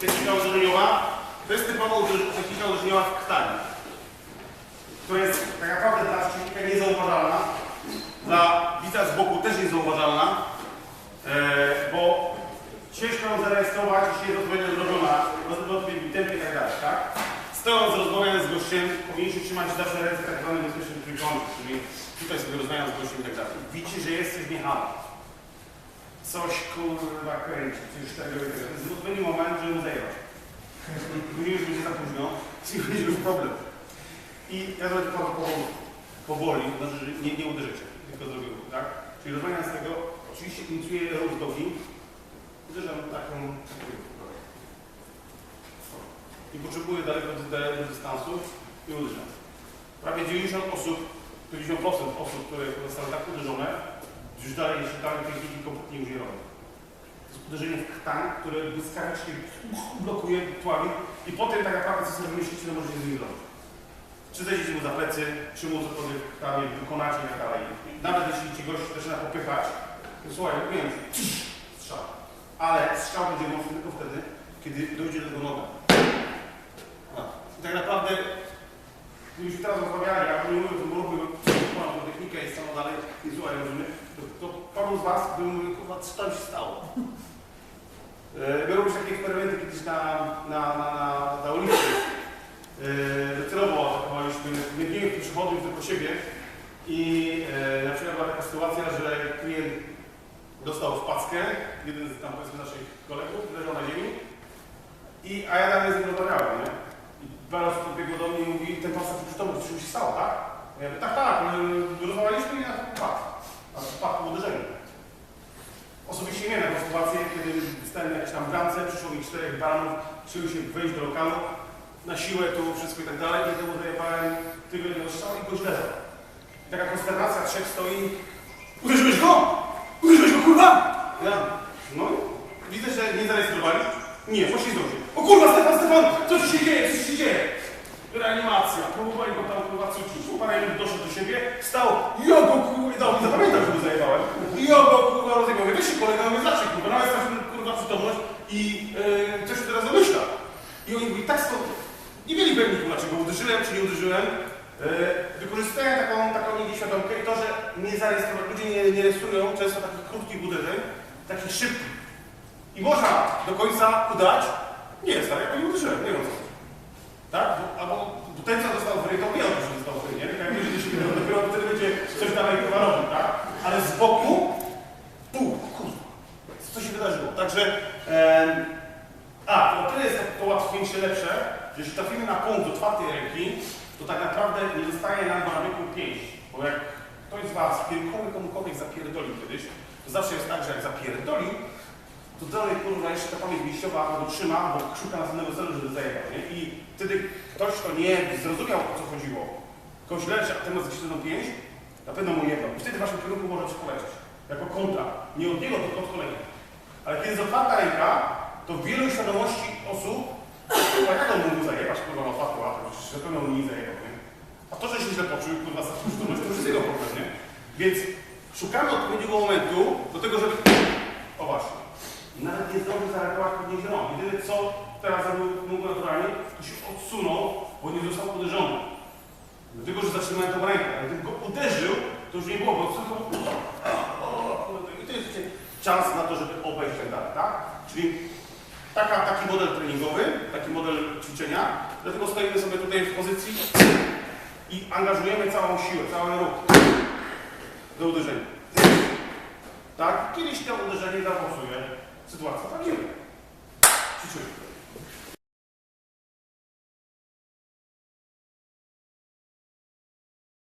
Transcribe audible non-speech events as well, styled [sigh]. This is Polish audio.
Technika uderzeniowa to jest typowa technika uderzeniowa w krtani. To jest tak naprawdę dla przeciwnika niezauważalna, dla widza z boku też niezauważalna, e, bo ciężko ją zarejestrować, jeśli jest odpowiednio zrobiona, w tempie i tak dalej, tak? Stojąc rozmawiając z gościem, powinniście trzymać zawsze ręce tak zwane bezpiecznym trójkątem, czyli tutaj sobie rozmawiam z gościem i tak dalej. Widzicie, że jest coś niehalo. Coś kurwa kręci, coś tego odpowiedni moment, żeby mu zajebać. Później już będzie za późno [laughs] i będzie już problem. I ja to tylko powoli, znaczy, że nie, nie uderzycie, tylko zrobię ruch, tak? Czyli rozmawiając z tego, oczywiście inicjuję ruch nogi, uderzam taką, i potrzebuję daleko do dystansu i uderzam. Prawie 90 osób, 90% osób, które zostały tak uderzone, już dalej, jeszcze dalej tej chwili kompletnie już nie robią. To jest uderzenie w krtań, które błyskawicznie blokuje, tławi i potem tak naprawdę co sobie wymyślicie, to możecie z nim zrobić. Czy zejdziecie mu za plecy, czy mu cokolwiek krtanie wykonacie i tak dalej. Nawet jeśli ci gość zaczyna popychać, to słuchaj, wiem, strzał. Ale strzał będzie mocny tylko wtedy, kiedy dojdzie do tego noga. A, I tak naprawdę, gdybyśmy teraz rozmawiali, a nie mówię o tym ruchu, mam tą technikę i samo dalej, i słuchaj, rozumiemy, to, paru z Was by mówił, kurwa, co tam się stało? E, My robiliśmy takie eksperymenty kiedyś na, na, na, na, na ulicy. E, Celowo atakowaliśmy biegniemy przechodniów tylko siebie i e, na przykład była taka sytuacja, że klient dostał w packę, jeden z tam powiedzmy naszych kolegów leżał na ziemi i, a ja dalej z nim rozmawiałem, nie? I parę osób do mnie i mówi, ten taki przytomny, coś się stało, tak? Ja mówię, tak, tak, my rozmawialiśmy i na to padł. A to padł po uderzeniu. Osobiście miałem taką sytuację, kiedy stałem na jakiejś tam bramce, przyszło mi czterech baranów, chcieli się wejść do lokalu, na siłę tu wszystko i tak dalej, i temu zajebałem tego jednego strzału i goś leżał. I taka konsternacja, trzech stoi, uderzyłeś go? Uderzyłeś go, kurwa? Ja, no, widzę, że nie zarejestrowali. Nie, poślizgnął się. O kurwa, Stefan, Stefan, co ci się dzieje, co ci się dzieje? Reanimacja, próbowali go tam kurwa doszedł do siebie, wstał, ja go kurwa, i dał mi zapamiętał, że go zajebałem. Ja go kurwa kolega, mówię, dlaczego kurwa, nawet stracił kurwa przytomność i yy, coś teraz domyśla. I oni mówili, tak skąd, nie mieli pewniku, dlaczego uderzyłem, czy nie uderzyłem. Yy, wykorzystują taką, taką nieświadomkę i to, że nie zarejestrowali, ludzie nie, nie rejestrują często takich krótkich uderzeń, takich szybkich. I można do końca udać, nie jest tak, jak nie uderzyłem, nie wiem co. Tak? Bo, albo bo ten, dostał w ryj, to wie o tym, że dostał w ryj, nie? Jak będzie się dopiero wtedy będzie coś dalej chyba robił, tak? Ale z boku, tu, kurwa, co się wydarzyło? Także, em, a, to tyle jest to łatwiejsze, lepsze, że jeśli trafimy na punkt do czwartej ręki, to tak naprawdę nie zostaje nam na rynku pięć. Bo jak ktoś z Was kiedykolwiek komukolwiek zapierdolił kiedyś, to zawsze jest tak, że jak zapierdolił, to dalej kurwa jeszcze ta pamięć mięśniowa go trzyma, bo szuka następnego celu, żeby zajebać, nie? I wtedy ktoś, kto nie zrozumiał o co chodziło, kogoś leczy, a temat zaśledną pięść, na pewno mu jedno. I wtedy w waszym kierunku może polecieć. Jako kontra. Nie od niego, tylko od kolejnego. Ale kiedy jest otwarta ręka, to w wielu świadomości osób, kurwa, jak on mógł zajebać, kurwa, na otwartą łapę, przecież na pewno on nie zajebał, nie? A to, że się źle poczuł, kurwa, stracił przytomność, to jest jego problem, nie? Więc szukamy odpowiedniego momentu do tego, żeby... O właśnie. Nawet nie zdążył zareagować podniesiony. Jedyne co teraz zrobił mógł naturalnie, to się odsunął, bo nie został uderzony. Dlatego, że zatrzymałem tą rękę. Ale gdybym go uderzył, to już nie było, bo. I to wiecie, czas na to, żeby obejść ten dalej, tak? Czyli taka, taki model treningowy, taki model ćwiczenia. Dlatego stoimy sobie tutaj w pozycji i angażujemy całą siłę, cały ruch do uderzenia. Tak? Kiedyś to uderzenie zaowocuje sytuacja. Tak jest. Ćwiczymy.